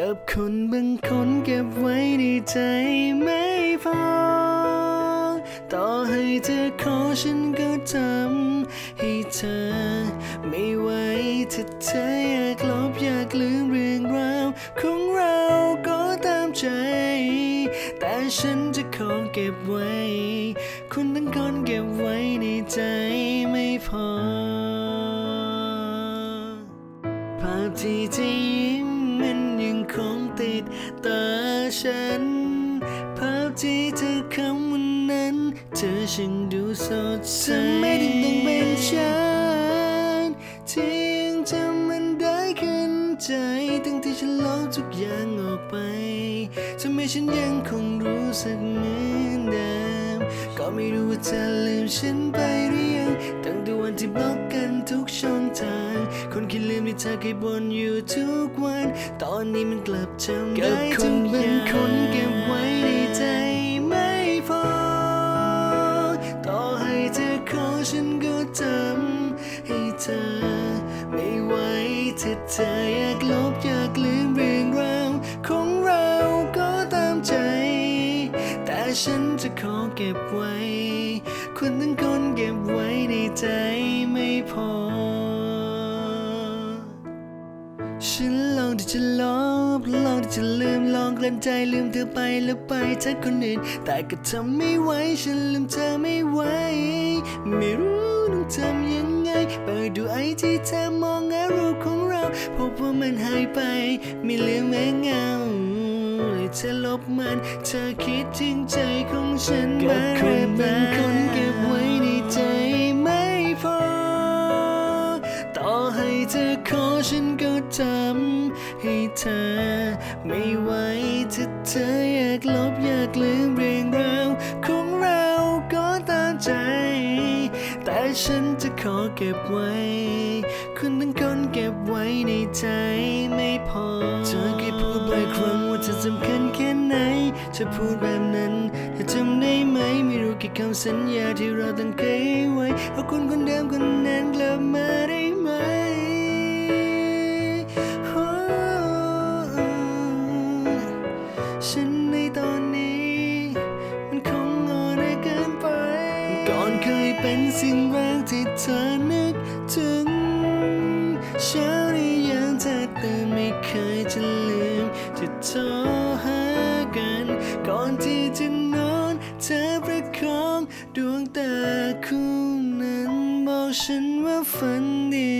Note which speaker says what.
Speaker 1: กับคนบางคนเก็บไว้ในใจไม่พอ ต่อให้เธอขอฉันก็ทำให้เธอ ไม่ไหวถ้าเธออยากลบอยากลืมเรื่องราวของเราก็ตามใจ แต่ฉันจะขอเก็บไว้ คุณทั้งคนเก็บไว้ในใจไม่พอภาพที่เดตาฉันภาพที่เธอคำวันนั้น เธอช่างดูสดใสทำไม่ถึงต้องเป็นฉันที่ยังจำมันได้ขึ้นใจตั้งที่ฉันลบทุกอย่างออกไปทำไมฉันยังคงรู้สึกเหมือนเดิมก็ไม่รู้ว่าเธอลืมฉันไปหรือยังตั้งแต่ วันที่บล็อกกันทุกช่องทาง คนคิดลืมที่เธอเคยบ่นอยู่ทุกวัน ตอนนี้มันกลับจำได้ทุกอย่างคนเก็บไว้ในใจไม่พอ ต่อให้เธอขอฉันก็ทำให้เธอ ไม่ไหวถ้าเธออยากลบอยากลืมเรื่องราวของเราก็ตามใจ แต่ฉันจะขอเก็บไว้ คุณทั้งคนเก็บไว้ในใจไม่พอ ฉันลองที่จะลบลองที่จะลืมลองกลั้นใจลืมเธอไปแล้วไปทักคนอื่น แต่ก็ทำไม่ไหวฉันลืมเธอไม่ไหว ไม่รู้ต้องทำยังไงเปิดดูไอจีเธอมองหารูปของเราพบว่ามันหายไป ไม่เหลือแม้เงาเลยเธอลบมัน เธอคิดถึงใจของฉันบ้างหรือเป ฉันก็ทำให้เธอ ไม่ไหวถ้าเธออยากลบอยากลืมเรื่องราวของเราก็ตามใจ แต่ฉันจะขอเก็บไว้ คุณทั้งคนเก็บไว้ในใจไม่พอ เธอเคยพูดบ่อยครั้งว่าเธอสำคัญแค่ไหนเธอพูดแบบนั้นเธอจำได้ไหมไม่รู้กี่คำสัญญาที่เราตั้งเคยไว้เอาคนคนเดิมคนนั้นกลับมาได้ สิ่งแรกที่เธอนึกถึง เช้านี้ยังเธอตื่นไม่เคยจะลืมจะโทรหากัน ก่อนที่จะนอนเธอประคองดวงตาคู่นั้นบอกฉันว่าฝันดี